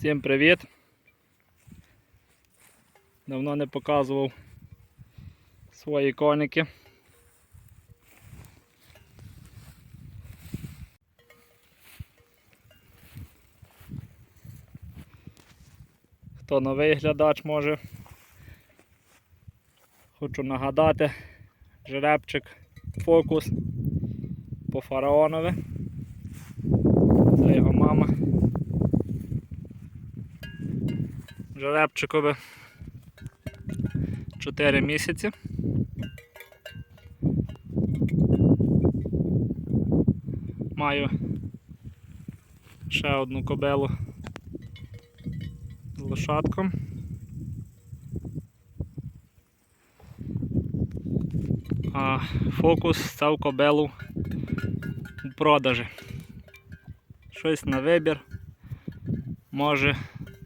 Всім привіт! Давно не показував свої коники. Хто новий глядач може. Хочу нагадати жеребчик фокус по фараонові. Це його мама. Жеребчикові 4 місяці. Маю ще одну кобелу з лошадком. А фокус став кобелу у продажі. Щось на вибір може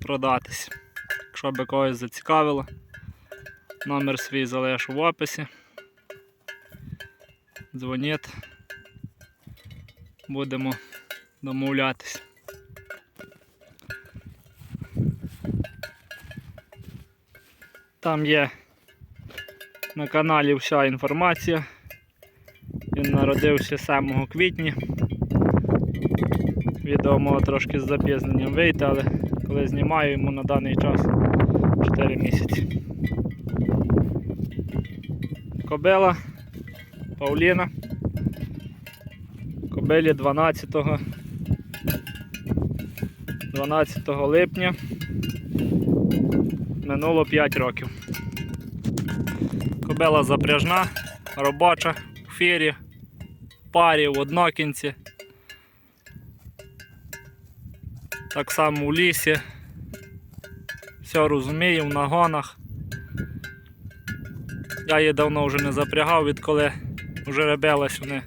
продатись. Якщо би когось зацікавило, номер свій залишу в описі. Дзвоніть. Будемо домовлятись. Там є на каналі вся інформація. Він народився 7 квітня. Відео трошки з запізненням вийти, але коли знімаю йому на даний час 4 місяці. Кобила Павліна. Кобилі 12 12 липня. Минуло 5 років. Кобила запряжна, робоча, в фірі, в парі, в однокінці. Так само у лісі. Все розумію, в нагонах. Я її давно вже не запрягав, відколи вже ребелась вони.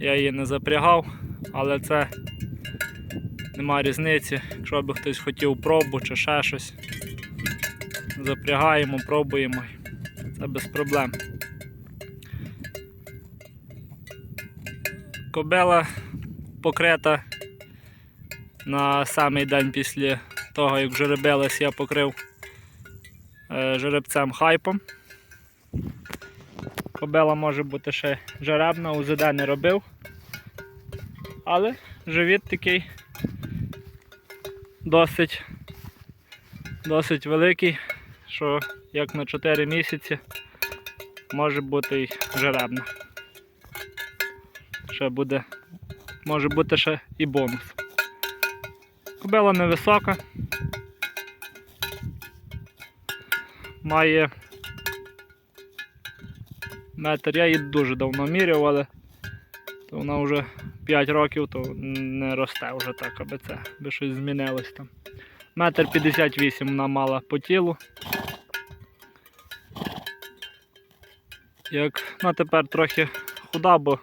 Я її не запрягав, але це нема різниці. Якщо би хтось хотів пробу чи ще щось, запрягаємо, пробуємо. Це без проблем. Кобела покрита на самий день після того, як жеребилась, я покрив е, жеребцем хайпом. Кобела може бути ще жеребна, УЗД не робив. Але живіт такий досить, досить великий, що як на 4 місяці може бути і жеребна. Ще буде, може бути ще і бонус. Кобила невисока. Має метр. Я її дуже давно міряв, але то вона вже 5 років, то не росте вже так, аби це, аби щось змінилось там. Метр 58 вона мала по тілу. Як ну, тепер трохи худа, бо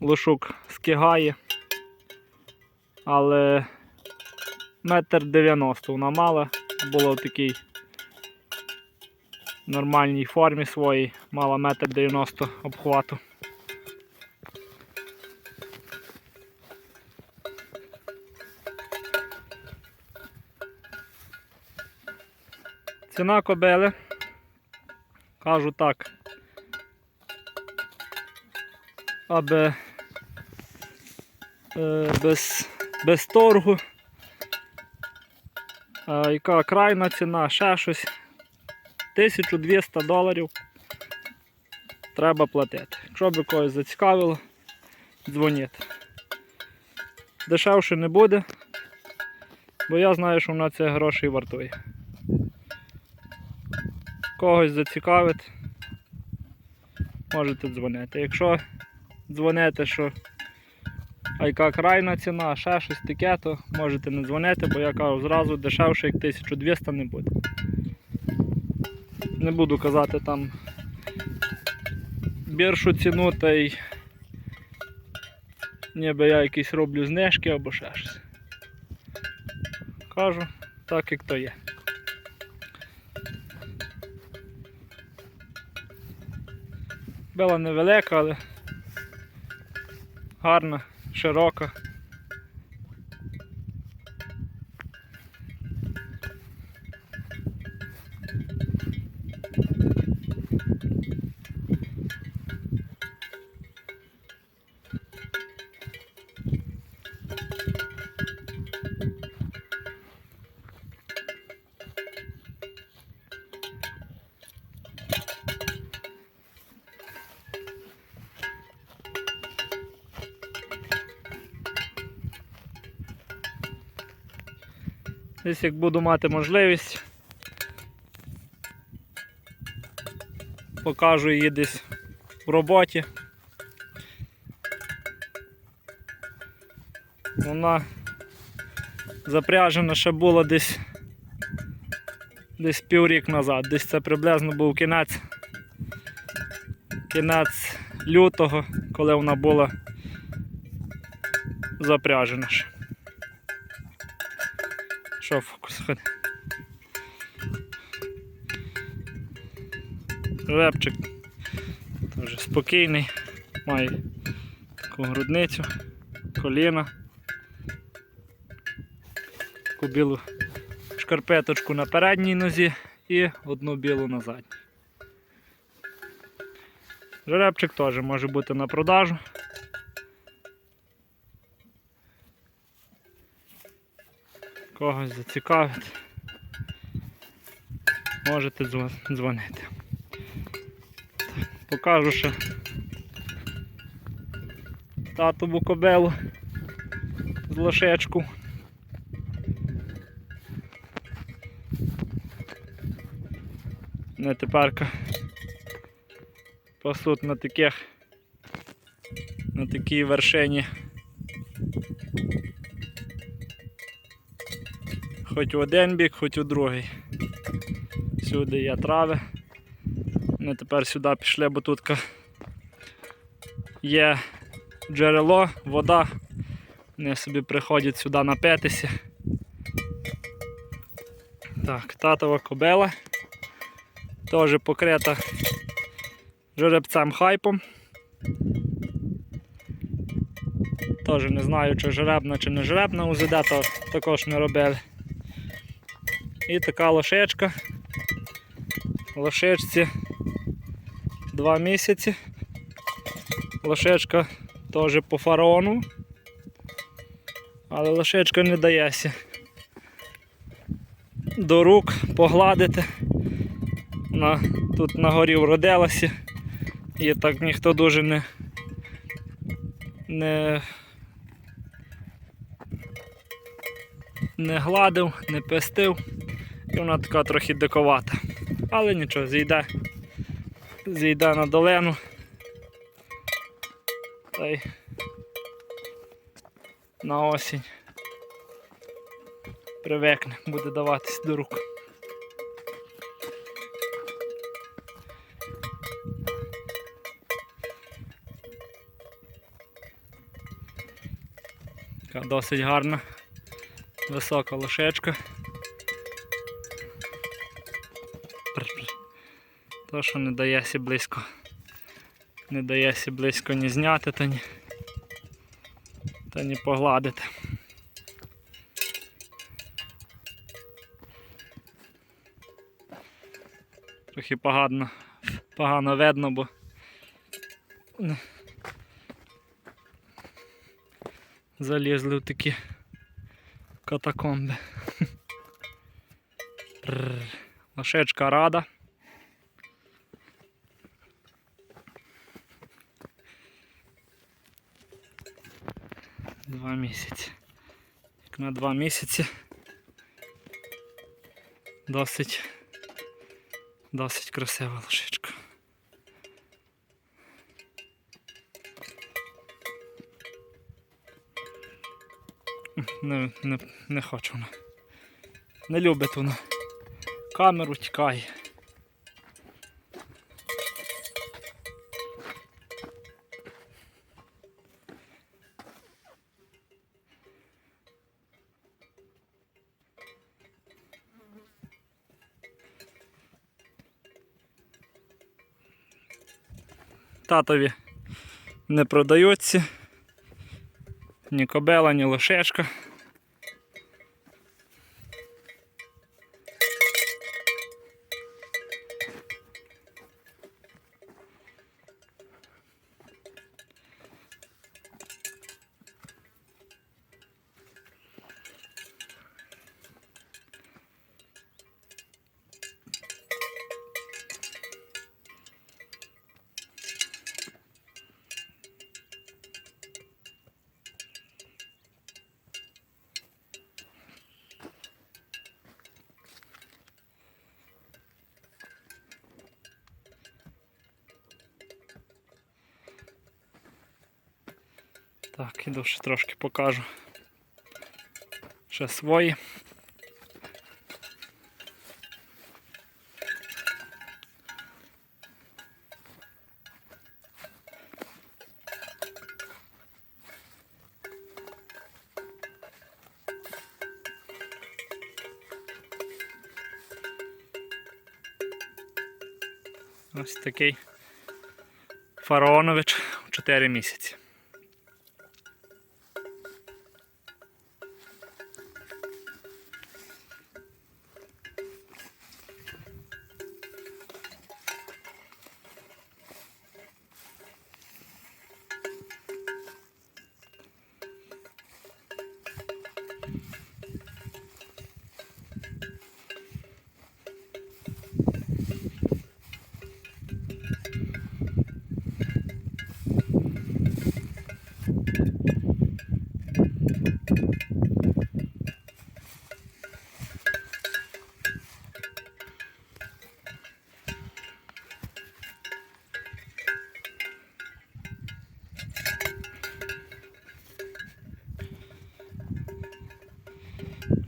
лошук скигає. Але метр 90 вона мала, була в такій нормальній формі своїй, мала метр 90 обхвату. Ціна кобили, кажу так, аби е, без, без торгу. А яка крайна ціна, ще щось. 1200 доларів треба платити. Якщо би когось зацікавило, дзвоніть. Дешевше не буде, бо я знаю, що вона це грошей вартує. Когось зацікавить, можете дзвонити. Якщо дзвоните, що а яка крайна ціна, ще щось таке, то можете не дзвонити, бо я кажу, зразу дешевше як 1200 не буде. Не буду казати там більшу ціну та й ніби я якісь роблю знижки або ще щось. Кажу так, як то є. Била невелика, але гарна, широка. Десь як буду мати можливість, покажу її десь в роботі. Вона запряжена ще була десь десь піврік назад, десь це приблизно був кінець кінець лютого, коли вона була запряжена ще. Що фокус ходи? Репчик теж спокійний, має таку грудницю, коліна, таку білу шкарпеточку на передній нозі і одну білу на задній. Жеребчик теж може бути на продажу. Когось зацікавить. Можете дзвонити. Покажу ще татову кобелу з лошечку. Не теперка пасуть на таких на такій вершині. Хоч в один бік, хоч у другий. Всюди є трави. Ми тепер сюди пішли, бо тут є джерело, вода. Вони собі приходять сюди напитися. Так, татова кобила. Теж покрита жеребцем хайпом. Теж не знаю, чи жеребна, чи не жеребна УЗД, то також не робили. І така лошечка. Лошечці 2 місяці. Лошечка теж по фараону. Але лошечка не дається. До рук погладити. Вона тут на горі вродилася. І так ніхто дуже не, не, не гладив, не пестив. І вона така трохи диковата. Але нічого, зійде, зійде на долину. Та й на осінь. Привикне, буде даватись до рук. Досить гарна, висока лошечка. То, що не дається близько. Не дається близько ні зняти, та ні, та ні погладити. Трохи погано, погано видно, бо залізли в такі катакомби. Лошечка рада. Два місяці. Як на два місяці. Досить, досить красива лошечка. Не, не, не хочу вона. Не любить вона. Камеру тікає. Татові не продаються. Ні кобела, ні лошечка. Так, іду ще трошки покажу. Ще свої. Ось такий фараонович у 4 місяці.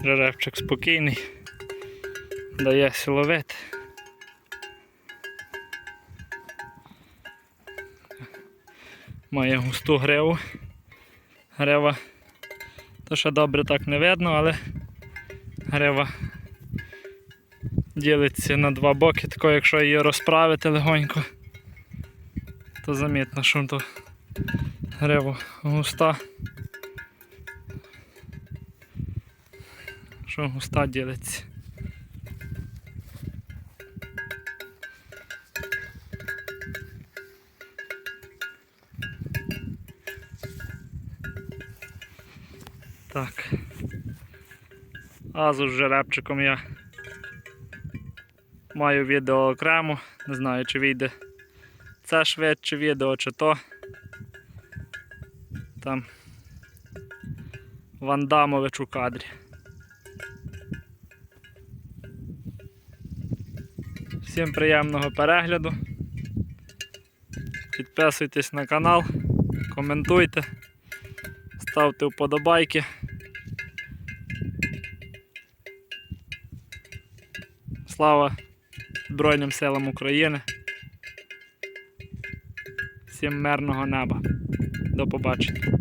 Жеребчик спокійний, дає силовит. Має густу гриву. Грива то ще добре так не видно, але грива ділиться на два боки, тако якщо її розправити легонько, то замітно, що то грива густа. Що густа ділиться. Так. Азу з жеребчиком я маю відео окремо. Не знаю, чи вийде це швидше відео, чи то. Там Вандамович у кадрі. Всім приємного перегляду. Підписуйтесь на канал, коментуйте, ставте вподобайки. Слава Збройним силам України. Всім мирного неба. До побачення.